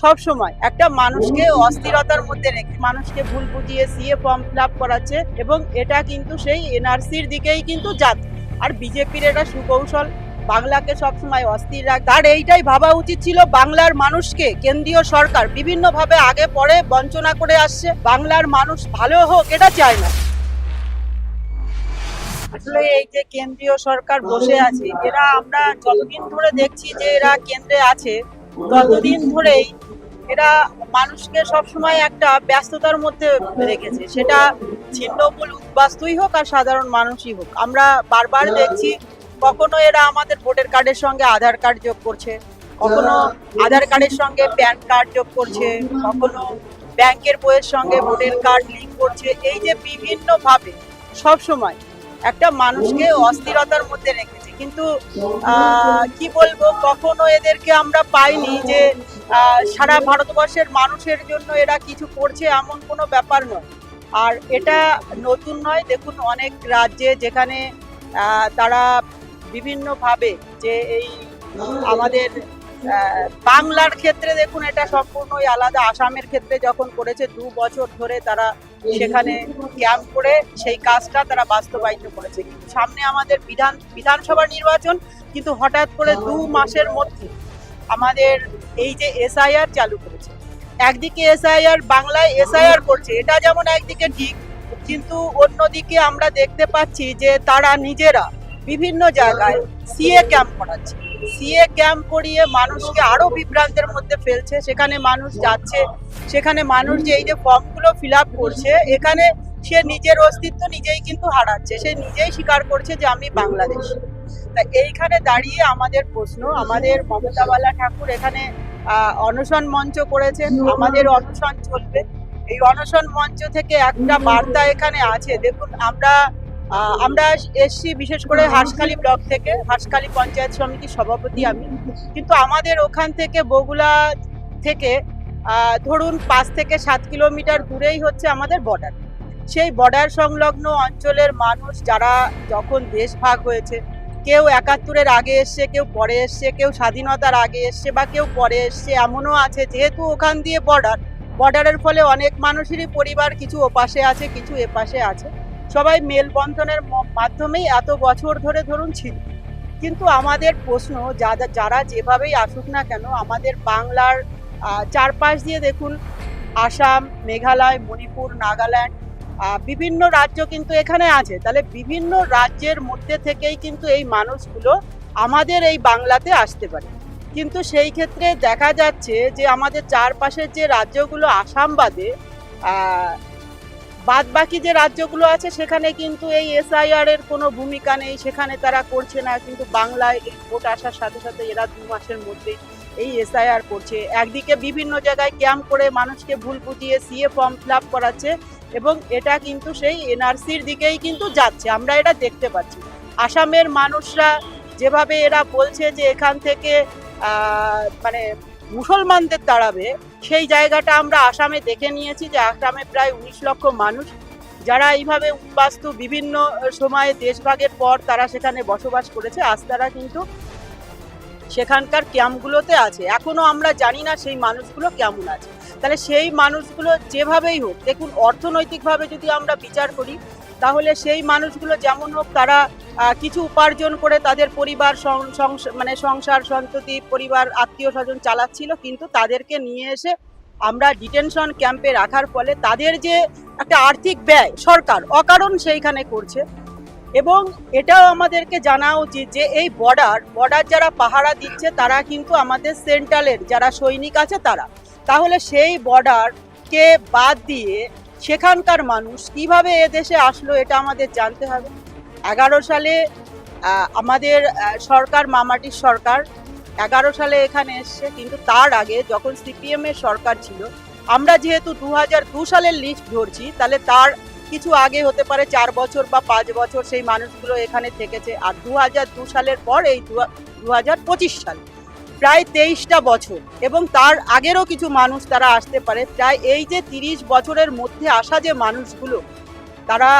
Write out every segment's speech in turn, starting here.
সব সময় একটা মানুষকে অস্থিরতার মধ্যে রেখে, মানুষকে ভুল বুঝিয়ে সিএ ফর্ম ফিল আপ করাচ্ছে এবং এটা কিন্তু সেই এনআরসির দিকেই কিন্তু যাচ্ছে। আর বিজেপির এটা সুকৌশল, বাংলাকে সবসময় অস্থির রাখ তার এইটাই ভাবা উচিত ছিল বাংলার মানুষকে, কেন্দ্রীয় সরকার বিভিন্নভাবে আগে পরে বঞ্চনা করে আসছে, বাংলার মানুষ ভালো হোক এটা চায় না। আসলে এই যে কেন্দ্রীয় সরকার বসে আছে, এরা আমরা যতদিন ধরে দেখছি যে এরা কেন্দ্রে আছে ততদিন ধরেই এরা মানুষকে সবসময় একটা ব্যস্ততার মধ্যে রেখেছে। সেটা ছিন্নমূল উদ্বাস্তুই হোক আর সাধারণ মানুষই হোক। আমরা বারবার দেখছি কখনো এরা আমাদের ভোটার কার্ডের সঙ্গে আধার কার্ড যোগ করছে, কখনো আধার কার্ডের সঙ্গে প্যান কার্ড যোগ করছে, কখনো ব্যাংকের বইয়ের সঙ্গে ভোটার কার্ড লিঙ্ক করছে। এই যে বিভিন্ন ভাবে সব সময় একটা মানুষকে অস্থিরতার মধ্যে রেখেছে। কিন্তু কি বলব, কখনো এদেরকে আমরা পাইনি যে সারা ভারতবর্ষের মানুষের জন্য এরা কিছু করছে এমন কোনো ব্যাপার নয়। আর এটা নতুন নয়, দেখুন অনেক রাজ্যে যেখানে তারা বিভিন্নভাবে যে এই আমাদের বাংলার ক্ষেত্রে দেখুন এটা সম্পূর্ণই আলাদা। আসামের ক্ষেত্রে যখন করেছে, দু বছর ধরে তারা সেখানে ক্যাম্প করে সেই কাজটা তারা বাস্তবায়িত করেছে। সামনে আমাদের বিধান, বিধানসভা নির্বাচন, কিন্তু হঠাৎ করে দু মাসের মধ্যে আমাদের এই যে এসআইআর চালু করেছে। একদিকে এসআইআর বাংলায় এসআইআর করছে, এটা যেমন একদিকে ঠিক, কিন্তু অন্যদিকে আমরা দেখতে পাচ্ছি যে তারা নিজেরা বিভিন্ন জায়গায় সিএ ক্যাম্প করাচ্ছে। সিএ ক্যাম্প করিয়ে মানুষকে আরও বিভ্রান্তের মধ্যে ফেলছে। সেখানে মানুষ যাচ্ছে। সেখানে মানুষ যে এই যে ফর্মগুলো ফিল আপ করছে, এখানে সে নিজের অস্তিত্ব নিজেই কিন্তু হারাচ্ছে। সে নিজেই স্বীকার করছে যে আমি বাংলাদেশ। তা এইখানে দাঁড়িয়ে আমাদের প্রশ্ন, আমাদের মমতা বালা ঠাকুর এখানে অনশন মঞ্চ করেছেন, আমাদের অনশন চলবে। এই অনশন মঞ্চ থেকে একটা বার্তা এখানে আছে। দেখুন, আমরা আমরা এসছি বিশেষ করে হাঁসখালি ব্লক থেকে হাঁসখালি পঞ্চায়েত সমিতির সভাপতি আমি। কিন্তু আমাদের ওখান থেকে বগুলা থেকে ধরুন পাঁচ থেকে সাত কিলোমিটার দূরেই হচ্ছে আমাদের বর্ডার সেই বর্ডার সংলগ্ন অঞ্চলের মানুষ যারা যখন দেশ ভাগ হয়েছে কেউ একাত্তরের আগে এসছে কেউ পরে এসছে কেউ স্বাধীনতার আগে এসছে বা কেউ পরে এসছে এমনও আছে। যেহেতু ওখান দিয়ে বর্ডার বর্ডারের ফলে অনেক মানুষেরই পরিবার কিছু ওপাশে আছে কিছু এপাশে আছে। সবাই মেলবন্ধনের মাধ্যমেই এত বছর ধরে ধরুন ছিল। কিন্তু আমাদের প্রশ্ন, যা- যারা যেভাবেই আসুক না কেন, আমাদের বাংলার চারপাশ দিয়ে দেখুন, আসাম, মেঘালয়, মণিপুর, নাগাল্যান্ড বিভিন্ন রাজ্য কিন্তু এখানে আছে। তাহলে বিভিন্ন রাজ্যের মধ্যে থেকেই কিন্তু এই মানুষগুলো আমাদের এই বাংলাতে আসতে পারে। কিন্তু সেই ক্ষেত্রে দেখা যাচ্ছে যে আমাদের চারপাশের যে রাজ্যগুলো, আসাম বাদে বাদ বাকি যে রাজ্যগুলো আছে, সেখানে কিন্তু এই এসআইআর এর কোনো ভূমিকা নেই। সেখানে তারা করছে না, কিন্তু বাংলায় এই ভোট আসার সাথে সাথে এরা দু মাসের মধ্যে এই এসআইআর করছে। একদিকে বিভিন্ন জায়গায় ক্যাম্প করে মানুষকে ভুল বুঝিয়ে সিএ ফর্ম ফিল করাচ্ছে এবং এটা কিন্তু সেই এনআরসির দিকেই কিন্তু যাচ্ছে। আমরা এটা দেখতে পাচ্ছি। আসামের মানুষরা যেভাবে এরা বলছে যে এখান থেকে মানে মুসলমানদের তাড়াবে সেই জায়গাটা আমরা আসামে দেখে নিয়েছি যে আসামে প্রায় উনিশ লক্ষ মানুষ যারা এইভাবে উদ্বাস্তু বিভিন্ন সময়ে দেশভাগের পর তারা সেখানে বসবাস করেছে। আজ তারা কিন্তু সেখানকার ক্যাম্পগুলোতে আছে। এখনও আমরা জানি না সেই মানুষগুলো কেমন আছে। তাহলে সেই মানুষগুলো যেভাবেই হোক, দেখুন, অর্থনৈতিকভাবে যদি আমরা বিচার করি তাহলে সেই মানুষগুলো যেমন হোক তারা কিছু উপার্জন করে তাদের পরিবার মানে সংসার, সন্ততি, পরিবার, আত্মীয় স্বজন চালাচ্ছিল, কিন্তু তাদেরকে নিয়ে এসে আমরা ডিটেনশন ক্যাম্পে রাখার ফলে তাদের যে একটা আর্থিক ব্যয় সরকার অকারণ সেইখানে করছে। এবং এটাও আমাদেরকে জানা উচিত যে এই বর্ডার বর্ডার যারা পাহারা দিচ্ছে তারা কিন্তু আমাদের সেন্ট্রালের যারা সৈনিক আছে তারা। তাহলে সেই বর্ডারকে বাদ দিয়ে সেখানকার মানুষ কীভাবে এ দেশে আসলো এটা আমাদের জানতে হবে। এগারো সালে আমাদের সরকার মামাটির সরকার এগারো সালে এখানে এসছে, কিন্তু তার আগে যখন সিপিএম এর সরকার ছিল, আমরা যেহেতু দু সালের লিস্ট ধরছি, তাহলে তার কিছু আগে হতে পারে চার বছর বা পাঁচ বছর সেই মানুষগুলো এখানে থেকেছে। আর দু সালের পর এই দু হাজার পঁচিশ সাল প্রায় তেইশটা বছর এবং তার আগেরও কিছু মানুষ তারা আসতে পারে। প্রায় এই যে তিরিশ বছরের মধ্যে আসা যে মানুষগুলো, তারা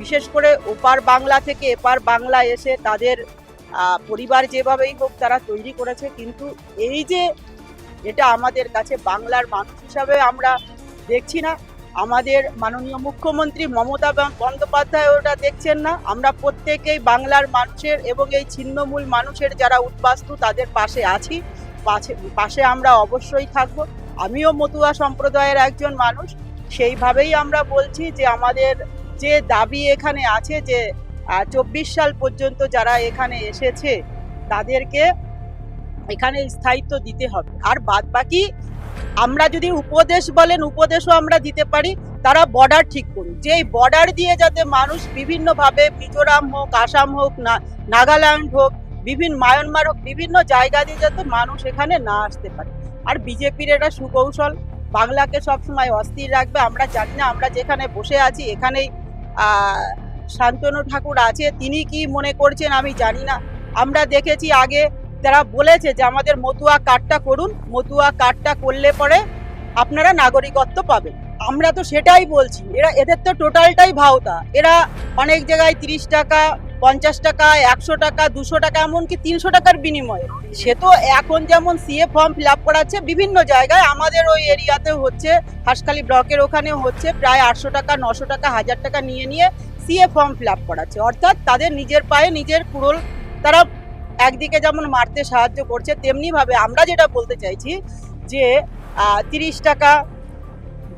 বিশেষ করে ওপার বাংলা থেকে এপার বাংলা এসে তাদের পরিবার যেভাবেই হোক তারা তৈরি করেছে। কিন্তু এই যে এটা আমাদের কাছে বাংলার মানুষ হিসাবে আমরা দেখছি না। আমাদের মাননীয় মুখ্যমন্ত্রী মমতা বন্দ্যোপাধ্যায় ওটা দেখছেন না? আমরা প্রত্যেকেই বাংলার মানুষের এবং এই ছিন্নমূল মানুষের যারা উদ্বাস্তু, তাদের পাশে আছি। পাশে পাশে আমরা অবশ্যই থাকব। আমিও মতুয়া সম্প্রদায়ের একজন মানুষ। সেইভাবেই আমরা বলছি যে আমাদের যে দাবি এখানে আছে যে চব্বিশ সাল পর্যন্ত যারা এখানে এসেছে, তাদেরকে এখানে স্থায়িত্ব দিতে হবে। আর বাদ বাকি আমরা যদি উপদেশ বলেন, উপদেশও আমরা দিতে পারি, তারা বর্ডার ঠিক করুন যে বর্ডার দিয়ে যাতে মানুষ বিভিন্নভাবে মিজোরাম হোক, আসাম হোক, না, নাগাল্যান্ড হোক বিভিন্ন মায়ানমার হোক, বিভিন্ন জায়গা দিয়ে যাতে মানুষ এখানে না আসতে পারে। আর বিজেপির এটা সুকৌশল, বাংলাকে সবসময় অস্থির রাখবে, আমরা জানি না, আমরা যেখানে বসে আছি, এখানেই শান্তনু ঠাকুর আছে, তিনি কি মনে করছেন আমি জানি না। আমরা দেখেছি আগে তারা বলেছে যে আমাদের মতুয়া কার্ডটা করুন, মতুয়া কার্ডটা করলে পরে আপনারা নাগরিকত্ব পাবেন। আমরা তো সেটাই বলছি, এরা, এদের তো টোটালটাই ভাওতা। এরা অনেক জায়গায় তিরিশ টাকা, পঞ্চাশ টাকা, একশো টাকা, দুশো টাকা, এমনকি তিনশো টাকার বিনিময়ে। সে তো এখন যেমন সিএ ফর্ম ফিল আপ করাচ্ছে, বিভিন্ন জায়গায় আমাদের ওই এরিয়াতেও হচ্ছে, হাসখালি ব্লকের ওখানেও হচ্ছে, প্রায় আটশো টাকা, নশো টাকা, হাজার টাকা নিয়ে নিয়ে সিএ ফর্ম ফিল আপ করাচ্ছে। অর্থাৎ তাদের নিজের পায়ে নিজের কুড়োল তারা একদিকে যেমন মারতে সাহায্য করছে, তেমনিভাবে আমরা যেটা বলতে চাইছি যে তিরিশ টাকা,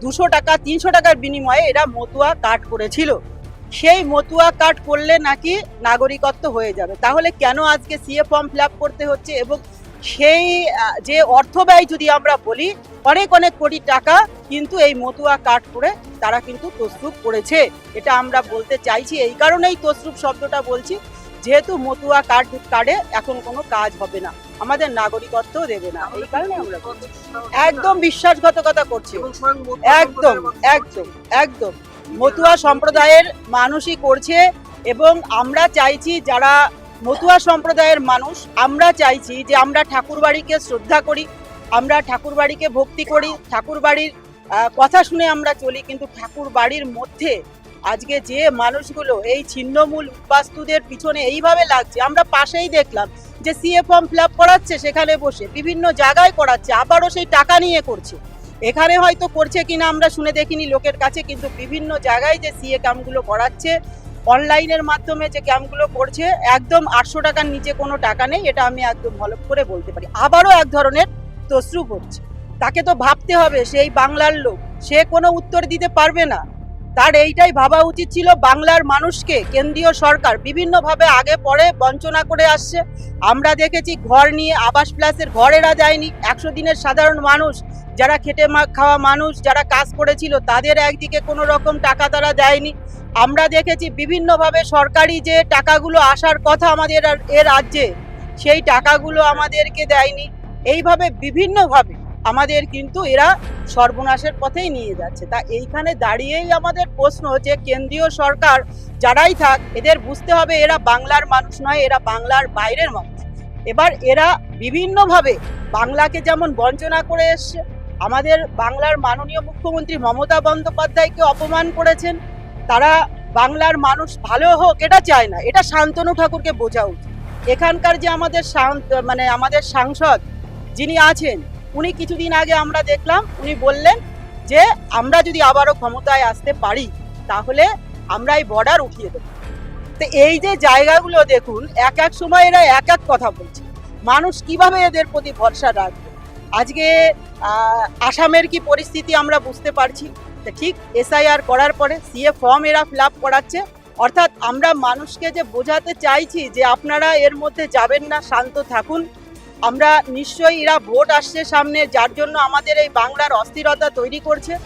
দুশো টাকা, তিনশো টাকার বিনিময়ে এরা মতুয়া কার্ড করেছিল। সেই মতুয়া কার্ড করলে নাকি নাগরিকত্ব হয়ে যাবে। তাহলে কেন আজকে সিএ ফর্ম ফিল করতে হচ্ছে এবং সেই যে অর্থ ব্যয় যদি আমরা বলি, অনেক অনেক কোটি টাকা কিন্তু এই মতুয়া কার্ড করে তারা কিন্তু তসরুপ করেছে। এটা আমরা বলতে চাইছি, এই কারণেই তসরুপ শব্দটা বলছি। যেহেতু মতুয়া কার্ড কার্ডে এখন কোনো কাজ হবে না। আমাদের নাগরিকত্ব দেবে না। এই কারণে আমরা একদম বিশ্বাসঘাতকতা করছি। একদম একদম একদম। মতুয়া সম্প্রদায়ের মানুষই করছে এবং আমরা চাইছি যারা মতুয়া সম্প্রদায়ের মানুষ আমরা চাইছি যে আমরা ঠাকুরবাড়িকে শ্রদ্ধা করি আমরা ঠাকুরবাড়িকে ভক্তি করি ঠাকুরবাড়ির কথা শুনে আমরা চলি কিন্তু ঠাকুর বাড়ির মধ্যে আজকে যে মানুষগুলো এই ছিন্নমূল উদ্বাস্তুদের পিছনে এইভাবে লাগছে, আমরা পাশেই দেখলাম যে সিএ ফর্ম ফিল করাচ্ছে সেখানে বসে, বিভিন্ন জায়গায় করাচ্ছে, আবারও সেই টাকা নিয়ে করছে। এখানে হয়তো করছে কিনা আমরা শুনে দেখিনি লোকের কাছে, কিন্তু বিভিন্ন জায়গায় যে সিএ ক্যাম্পগুলো করাচ্ছে, অনলাইনের মাধ্যমে যে ক্যাম্পগুলো করছে, একদম আটশো টাকার নিচে কোনো টাকা নেই, এটা আমি একদম ভালো করে বলতে পারি। আবারও এক ধরনের তসরুপ করছে তাকে তো ভাবতে হবে, সেই বাংলার লোক, সে কোনো উত্তর দিতে পারবে না। তার এইটাই ভাবা উচিত ছিল বাংলার মানুষকে, কেন্দ্রীয় সরকার বিভিন্নভাবে আগে পরে বঞ্চনা করে আসছে। আমরা দেখেছি ঘর নিয়ে আবাস প্লাসের ঘরেরা যায়নি। একশো দিনের সাধারণ মানুষ, যারা খেটে খাওয়া মানুষ, যারা কাজ করেছিল, তাদের একদিকে কোনো রকম টাকা তারা দেয়নি। আমরা দেখেছি বিভিন্নভাবে সরকারি যে টাকাগুলো আসার কথা আমাদের এ রাজ্যে, সেই টাকাগুলো আমাদেরকে দেয়নি। এইভাবে বিভিন্নভাবে আমাদের কিন্তু এরা সর্বনাশের পথেই নিয়ে যাচ্ছে। তা এইখানে দাঁড়িয়েই আমাদের প্রশ্ন যে কেন্দ্রীয় সরকার যারাই থাক, এদের বুঝতে হবে এরা বাংলার মানুষ নয়, এরা বাংলার বাইরের মানুষ। এবার এরা বিভিন্নভাবে বাংলাকে যেমন বঞ্চনা করে এসছে, আমাদের বাংলার মাননীয় মুখ্যমন্ত্রী মমতা বন্দ্যোপাধ্যায়কে অপমান করেছেন। তারা বাংলার মানুষ ভালো হোক, এটা চায় না, এটা শান্তনু ঠাকুরকে বোঝা উচিত। এখানকার যে আমাদের মানে আমাদের সাংসদ যিনি আছেন উনি কিছুদিন আগে আমরা দেখলাম, উনি বললেন যে আমরা যদি আবারও ক্ষমতায় আসতে পারি, তাহলে আমরা এই বর্ডার উঠিয়ে দেবো। তো এই যে জায়গাগুলো দেখুন, এক এক সময় এরা এক এক কথা বলছে। মানুষ কীভাবে এদের প্রতি ভরসা রাখবে? আজকে আসামের কি পরিস্থিতি আমরা বুঝতে পারছি? ঠিক এসআইআর করার পরে সিএ ফর্ম এরা ফিল করাচ্ছে। অর্থাৎ আমরা মানুষকে যে বোঝাতে চাইছি যে আপনারা এর মধ্যে যাবেন না, শান্ত থাকুন। আমরা নিশ্চয়ই এরা ভোট আসছে সামনে, যার জন্য আমাদের এই বাংলার অস্থিরতা তৈরি করছে।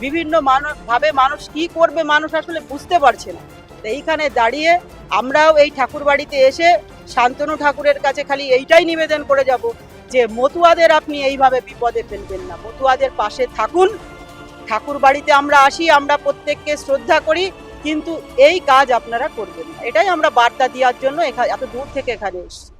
বিভিন্ন মানুষ, ভাবে মানুষ কি করবে, মানুষ আসলে বুঝতে পারছে না। তো এইখানে দাঁড়িয়ে আমরাও এই ঠাকুর বাড়িতে এসে শান্তনু ঠাকুরের কাছে খালি এইটাই নিবেদন করে যাব যে, মতুয়াদের আপনি এইভাবে বিপদে ফেলবেন না। মতুয়াদের পাশে থাকুন। ঠাকুর বাড়িতে আমরা আসি, আমরা প্রত্যেককে শ্রদ্ধা করি, কিন্তু এই কাজ আপনারা করবেন না। এটাই আমরা বার্তা দেওয়ার জন্য এখা- এত দূর থেকে এখানে এসেছি।